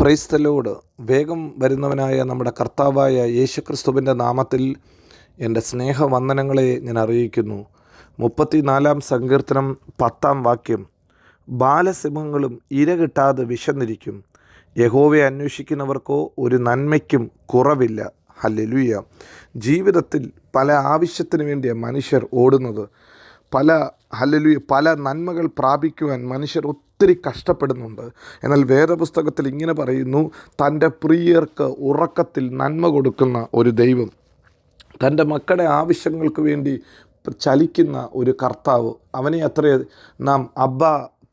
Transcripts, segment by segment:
Praise the Lord വേഗം വരുന്നവനായ നമ്മുടെ കർത്താവായ യേശുക്രിസ്തുവിന്റെ നാമത്തിൽ എന്റെ സ്നേഹവന്ദനങ്ങളെ ഞാൻ അറിയിക്കുന്നു. മുപ്പത്തിനാലാം സങ്കീർത്തനം പത്താം വാക്യം. ബാലസിംഹങ്ങളും ഇര കിട്ടാതെ വിശന്നിരിക്കും. യഹോവയെ അന്വേഷിക്കുന്നവർക്കോ ഒരു നന്മയ്ക്കും കുറവില്ല. ഹല്ലേലൂയ. ജീവിതത്തിൽ പല ആവശ്യത്തിന് വേണ്ടിയാണ് മനുഷ്യർ ഓടുന്നത്. പല ഹല്ലേലൂയ പല നന്മകൾ പ്രാപിക്കുവാൻ മനുഷ്യർ ഒത്തിരി കഷ്ടപ്പെടുന്നുണ്ട്. എന്നാൽ വേദപുസ്തകത്തിൽ ഇങ്ങനെ പറയുന്നു തന്റെ പ്രിയർക്ക് ഉറക്കത്തിൽ നന്മ കൊടുക്കുന്ന ഒരു ദൈവം തന്റെ മക്കളുടെ ആവശ്യങ്ങൾക്ക് വേണ്ടി ചലിക്കുന്ന ഒരു കർത്താവ് അവനെ അത്രേ നാം അബ്ബ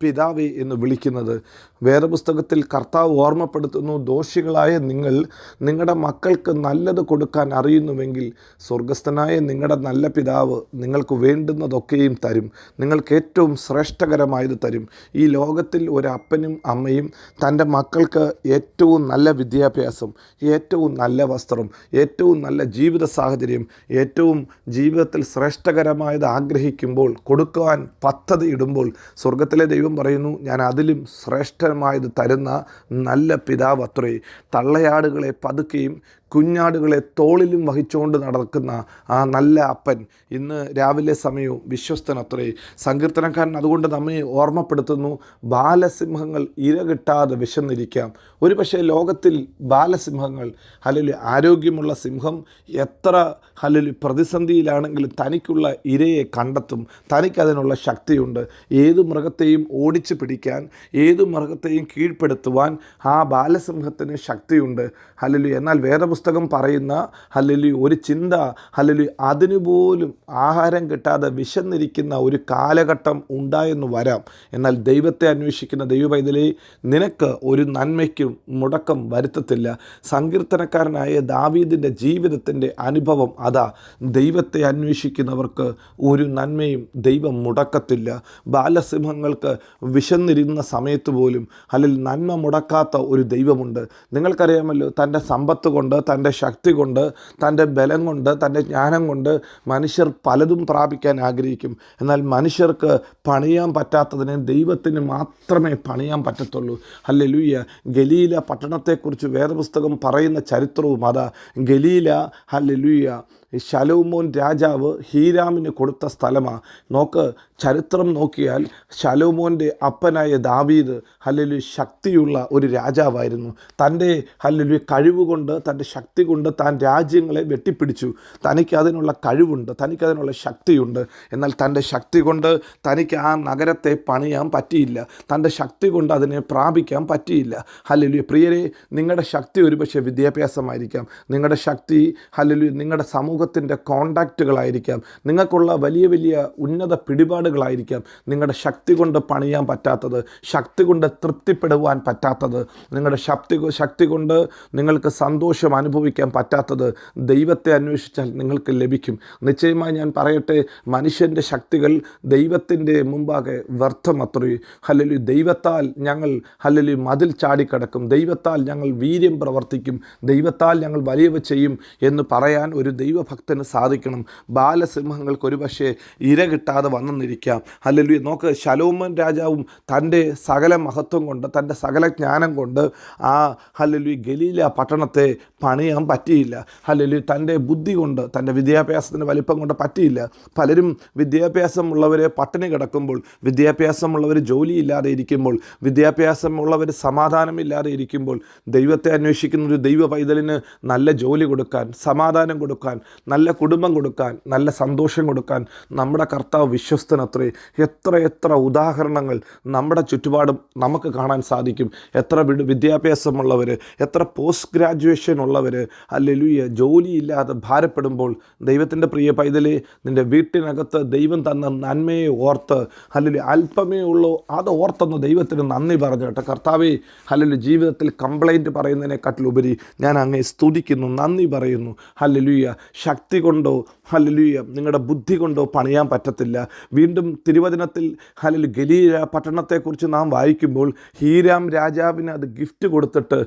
പിതാവേ എന്ന് വിളിക്കുന്നത്. വേദപുസ്തകത്തിൽ കർത്താവ് ഓർമ്മപ്പെടുത്തുന്നു ദോഷികളായ നിങ്ങൾ നിങ്ങളുടെ മക്കൾക്ക് നല്ലത് കൊടുക്കാൻ അറിയുന്നുവെങ്കിൽ സ്വർഗസ്ഥനായ നിങ്ങളുടെ നല്ല പിതാവ് നിങ്ങൾക്ക് വേണ്ടുന്നതൊക്കെയും തരും. നിങ്ങൾക്ക് ഏറ്റവും ശ്രേഷ്ഠകരമായത് തരും. ഈ ലോകത്തിൽ ഒരു അപ്പനും അമ്മയും തന്റെ മക്കൾക്ക് ഏറ്റവും നല്ല വിദ്യാഭ്യാസം ഏറ്റവും നല്ല വസ്ത്രം ഏറ്റവും നല്ല ജീവിത സാഹചര്യം ഏറ്റവും ജീവിതത്തിൽ ശ്രേഷ്ഠകരമായത് ആഗ്രഹിക്കുമ്പോൾ കൊടുക്കുവാൻ പദ്ധതി ഇടുമ്പോൾ സ്വർഗത്തിലെ ദൈവം പറയുന്നു ഞാൻ അതിലും ശ്രേഷ്ഠമായത് തരുന്ന നല്ല പിതാവ് അത്രേ. തള്ളയാടുകളെ പതുക്കെയും കുഞ്ഞാടുകളെ തോളിലും വഹിച്ചുകൊണ്ട് നടക്കുന്ന ആ നല്ല അപ്പൻ ഇന്ന് രാവിലെ സമയവും വിശ്വസ്തൻ അത്രേ. സങ്കീർത്തനക്കാരൻ അതുകൊണ്ട് നമ്മെ ഓർമ്മപ്പെടുത്തുന്നു ബാലസിംഹങ്ങൾ ഇര കിട്ടാതെ വിശന്നിരിക്കാം. ഒരു പക്ഷേ ലോകത്തിൽ ബാലസിംഹങ്ങൾ അല്ലെങ്കിൽ ആരോഗ്യമുള്ള സിംഹം എത്ര അല്ലെങ്കിൽ പ്രതിസന്ധിയിലാണെങ്കിലും തനിക്കുള്ള ഇരയെ കണ്ടെത്തും. തനിക്കതിനുള്ള ശക്തിയുണ്ട്. ഏത് മൃഗത്തെയും ഓടിച്ചു പിടിക്കാൻ ഏതു മൃഗത്തെയും കീഴ്പ്പെടുത്തുവാൻ ആ ബാലസിംഹത്തിന് ശക്തിയുണ്ട്. ഹലലു എന്നാൽ വേദപുസ്തകം പറയുന്ന ഹലലു ഒരു ചിന്ത ഹലലു അതിനുപോലും ആഹാരം കിട്ടാതെ വിശന്നിരിക്കുന്ന ഒരു കാലഘട്ടം ഉണ്ടായെന്ന് വരാം. എന്നാൽ ദൈവത്തെ അന്വേഷിക്കുന്ന ദൈവ പൈതലേ നിനക്ക് ഒരു നന്മയ്ക്കും മുടക്കം വരുത്തത്തില്ല. സങ്കീർത്തനക്കാരനായ ദാവീദിന്റെ ജീവിതത്തിന്റെ അനുഭവം അതാ. ദൈവത്തെ അന്വേഷിക്കുന്നവർക്ക് ഒരു നന്മയും ദൈവം മുടക്കത്തില്ല. ബാലസിംഹങ്ങൾക്ക് വിശന്നിരുന്ന സമയത്ത് പോലും അല്ലെങ്കിൽ നന്മ മുടക്കാത്ത ഒരു ദൈവമുണ്ട്. നിങ്ങൾക്കറിയാമല്ലോ തന്റെ സമ്പത്ത് കൊണ്ട് തന്റെ ശക്തി കൊണ്ട് തന്റെ ബലം കൊണ്ട് തന്റെ ജ്ഞാനം കൊണ്ട് മനുഷ്യർ പലതും പ്രാപിക്കാൻ ആഗ്രഹിക്കും. എന്നാൽ മനുഷ്യർക്ക് പണിയാൻ പറ്റാത്തതിനെ ദൈവത്തിന് മാത്രമേ പണിയാൻ പറ്റത്തുള്ളൂ. അല്ലെ ലൂയ്യ ഗലീല പട്ടണത്തെക്കുറിച്ച് വേദപുസ്തകം പറയുന്ന ചരിത്രവും അതാ. ഗലീല അല്ലെ ലൂയ്യ ശലോമോൻ രാജാവ് ഹീരാമിന് കൊടുത്ത സ്ഥലമാണ് നോക്ക് ചരിത്രം നോക്കിയാൽ ശലോമോന്റെ അപ്പനായ ദാവീദ് അല്ലെങ്കിൽ ശക്തിയുള്ള ഒരു രാജാവായിരുന്നു. തന്റെ ഹല്ലലു കഴിവുകൊണ്ട് തന്റെ ശക്തി കൊണ്ട് താൻ രാജ്യങ്ങളെ വെട്ടിപ്പിടിച്ചു. തനിക്ക് അതിനുള്ള കഴിവുണ്ട് തനിക്ക് അതിനുള്ള ശക്തിയുണ്ട്. എന്നാൽ തന്റെ ശക്തി കൊണ്ട് തനിക്ക് ആ നഗരത്തെ പണിയാൻ പറ്റിയില്ല. തന്റെ ശക്തി കൊണ്ട് അതിനെ പ്രാപിക്കാൻ പറ്റിയില്ല. അല്ലെങ്കിൽ പ്രിയരെ നിങ്ങളുടെ ശക്തി ഒരുപക്ഷെ വിദ്യാഭ്യാസമായിരിക്കാം. നിങ്ങളുടെ ശക്തി അല്ലെങ്കിൽ നിങ്ങളുടെ സമൂഹത്തിന്റെ കോണ്ടാക്റ്റുകളായിരിക്കാം. നിങ്ങൾക്കുള്ള വലിയ വലിയ ഉന്നത പിടിപാടുകളായിരിക്കാം നിങ്ങളുടെ ശക്തി കൊണ്ട് പണിയാൻ പറ്റാത്തത് ശക്തി കൊണ്ട് തൃപ്തിപ്പെടുവാൻ പറ്റാത്തത് നിങ്ങളുടെ ശക്തി ശക്തി കൊണ്ട് നിങ്ങൾക്ക് സന്തോഷം അനുഭവിക്കാൻ പറ്റാത്തത് ദൈവത്തെ അന്വേഷിച്ചാൽ നിങ്ങൾക്ക് ലഭിക്കും. നിശ്ചയമായി ഞാൻ പറയട്ടെ മനുഷ്യന്റെ ശക്തികൾ ദൈവത്തിന്റെ മുമ്പാകെ വ്യർത്ഥമത്രേ. ഹല്ലലു ദൈവത്താൽ ഞങ്ങൾ ഹല്ലലു മതിൽ ചാടിക്കടക്കും. ദൈവത്താൽ ഞങ്ങൾ വീര്യം പ്രവർത്തിക്കും. ദൈവത്താൽ ഞങ്ങൾ വലിയവ ചെയ്യും എന്ന് പറയാൻ ഒരു ദൈവഭക്തന് സാധിക്കണം. ബാലസിംഹങ്ങൾക്ക് ഒരുപക്ഷെ ഇര കിട്ടാതെ വന്നെന്നിരിക്കാം അല്ലെങ്കിൽ നോക്ക് ശലോമൻ രാജാവും തന്റെ സകല മഹത്വം കൊണ്ട് തന്റെ സകല ജ്ഞാനം കൊണ്ട് ആ അല്ലെങ്കിൽ ഗലീല പട്ടണത്തെ പണിയാൻ പറ്റിയില്ല. അല്ലെങ്കിൽ തന്റെ ബുദ്ധി കൊണ്ട് തന്റെ വിദ്യാഭ്യാസത്തിന്റെ വലിപ്പം കൊണ്ട് പറ്റിയില്ല. പലരും വിദ്യാഭ്യാസമുള്ളവരെ പട്ടിണി കിടക്കുമ്പോൾ വിദ്യാഭ്യാസമുള്ളവർ ജോലിയില്ലാതെ ഇരിക്കുമ്പോൾ വിദ്യാഭ്യാസമുള്ളവർ സമാധാനമില്ലാതെ ഇരിക്കുമ്പോൾ ദൈവത്തെ അന്വേഷിക്കുന്ന ഒരു ദൈവ പൈതലിന് നല്ല ജോലി കൊടുക്കാൻ സമാധാനം കൊടുക്കാൻ നല്ല കുടുംബം കൊടുക്കാൻ നല്ല സന്തോഷം കൊടുക്കാൻ നമ്മുടെ കർത്താവ് വിശ്വസ്തനത്രേ. എത്ര എത്ര ഉദാഹരണങ്ങൾ നമ്മുടെ ചുറ്റുപാടും നമുക്ക് കാണാൻ സാധിക്കും. എത്ര വിദ്യാഭ്യാസമുള്ളവർ എത്ര പോസ്റ്റ് ഗ്രാജുവേഷൻ ഉള്ളവർ അല്ലെ ജോലിയില്ലാതെ ഭാരപ്പെടുമ്പോൾ ദൈവത്തിന്റെ പ്രിയ പൈതലെ നിന്റെ വീട്ടിനകത്ത് ദൈവം തന്ന നന്മയെ ഓർത്ത് അല്ലെങ്കിൽ അല്പമേ ഉള്ളൂ അത് ഓർത്തെന്ന് ദൈവത്തിന് നന്ദി പറഞ്ഞു കേട്ടോ. കർത്താവേ അല്ലെങ്കിൽ ജീവിതത്തിൽ കംപ്ലൈന്റ് പറയുന്നതിനെക്കാട്ടിലുപരി ഞാൻ അങ്ങേ സ്തുതിക്കുന്നു നന്ദി പറയുന്നു. ഹല്ലുയ്യ ശക്തി കൊണ്ടോ ഹലലുയ നിങ്ങളുടെ ബുദ്ധി കൊണ്ടോ പണിയാൻ പറ്റത്തില്ല. വീണ്ടും തിരുവചനത്തിൽ ഹലൽ ഗലീല പട്ടണത്തെക്കുറിച്ച് നാം വായിക്കുമ്പോൾ ഹീരാം രാജാവിന് അത് ഗിഫ്റ്റ് കൊടുത്തിട്ട്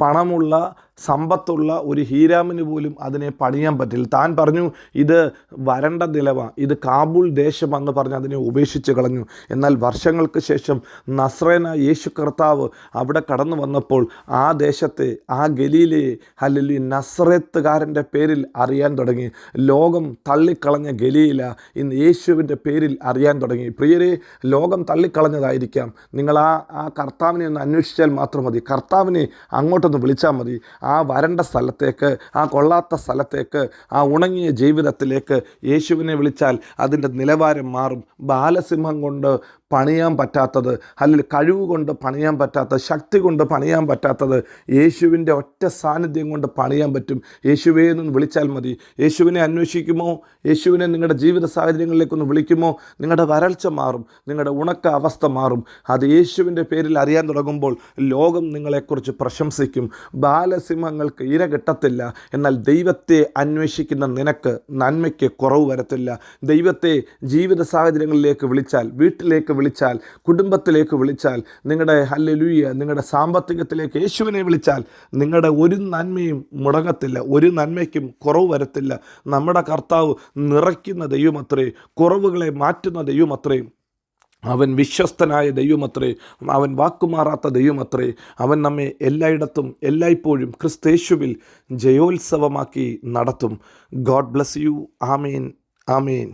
പണമുള്ള സമ്പത്തുള്ള ഒരു ഹീരാമിന് പോലും അതിനെ പണിയാൻ പറ്റില്ല. താൻ പറഞ്ഞു ഇത് വരണ്ട നിലവ ഇത് കാബൂൾ ദേശമെന്ന് പറഞ്ഞ് അതിനെ ഉപേക്ഷിച്ച് കളഞ്ഞു. എന്നാൽ വർഷങ്ങൾക്ക് ശേഷം നസ്രേന യേശു കർത്താവ് അവിടെ കടന്നു വന്നപ്പോൾ ആ ദേശത്തെ ആ ഗലീലയെ അല്ലെങ്കിൽ നസ്രത്തുകാരന്റെ പേരിൽ അറിയാൻ തുടങ്ങി. ലോകം തള്ളിക്കളഞ്ഞ ഗലീല ഇന്ന് യേശുവിന്റെ പേരിൽ അറിയാൻ തുടങ്ങി. പ്രിയരെ ലോകം തള്ളിക്കളഞ്ഞതായിരിക്കാം. നിങ്ങൾ ആ ആ കർത്താവിനെ ഒന്ന് അന്വേഷിച്ചാൽ മാത്രം മതി. കർത്താവിനെ അങ്ങോട്ടൊന്ന് വിളിച്ചാൽ മതി. ആ വരണ്ട സ്ഥലത്തേക്ക് ആ കൊള്ളാത്ത സ്ഥലത്തേക്ക് ആ ഉണങ്ങിയ ജീവിതത്തിലേക്ക് യേശുവിനെ വിളിച്ചാൽ അതിന്റെ നിലവാരം മാറും. ബാലസിംഹം കൊണ്ട് പണിയാൻ പറ്റാത്തത് അല്ലെങ്കിൽ കഴിവ് കൊണ്ട് പണിയാൻ പറ്റാത്ത ശക്തി കൊണ്ട് പണിയാൻ പറ്റാത്തത് യേശുവിന്റെ ഒറ്റ സാന്നിധ്യം കൊണ്ട് പണിയാൻ പറ്റും. യേശുവേ എന്ന് വിളിച്ചാൽ മതി. യേശുവിനെ അന്വേഷിക്കുമോ? യേശുവിനെ നിങ്ങളുടെ ജീവിത സാഹചര്യങ്ങളിലേക്കൊന്ന് വിളിക്കുമോ? നിങ്ങളുടെ വരൾച്ച മാറും. നിങ്ങളുടെ ഉണക്ക അവസ്ഥ മാറും. അത് യേശുവിന്റെ പേരിൽ അറിയാൻ തുടങ്ങുമ്പോൾ ലോകം നിങ്ങളെക്കുറിച്ച് പ്രശംസിക്കും. ബാലസിംഹങ്ങൾക്ക് ഇര കിട്ടത്തില്ല. എന്നാൽ ദൈവത്തെ അന്വേഷിക്കുന്ന നിനക്ക് നന്മയ്ക്ക് കുറവ് വരത്തില്ല. ദൈവത്തെ ജീവിത സാഹചര്യങ്ങളിലേക്ക് വിളിച്ചാൽ വീട്ടിലേക്ക് വിളിച്ചാൽ കുടുംബത്തിലേക്ക് വിളിച്ചാൽ നിങ്ങളുടെ ഹല്ലലൂയ നിങ്ങളുടെ സാമ്പത്തികത്തിലേക്ക് യേശുവിനെ വിളിച്ചാൽ നിങ്ങളുടെ ഒരു നന്മയും മുടങ്ങത്തില്ല. ഒരു നന്മയ്ക്കും കുറവ് വരത്തില്ല. നമ്മുടെ കർത്താവ് നിറയ്ക്കുന്ന ദൈവമത്രേ കുറവുകളെ മാറ്റുന്ന ദൈവമത്രേ അവൻ വിശ്വസ്തനായ ദൈവമത്രേ അവൻ വാക്കുമാറാത്ത ദൈവമത്രേ അവൻ നമ്മെ എല്ലായിടത്തും എല്ലായ്പ്പോഴും ക്രിസ്തേശുവിൽ ജയോത്സവമാക്കി നടത്തും. God bless you. Amen. Amin.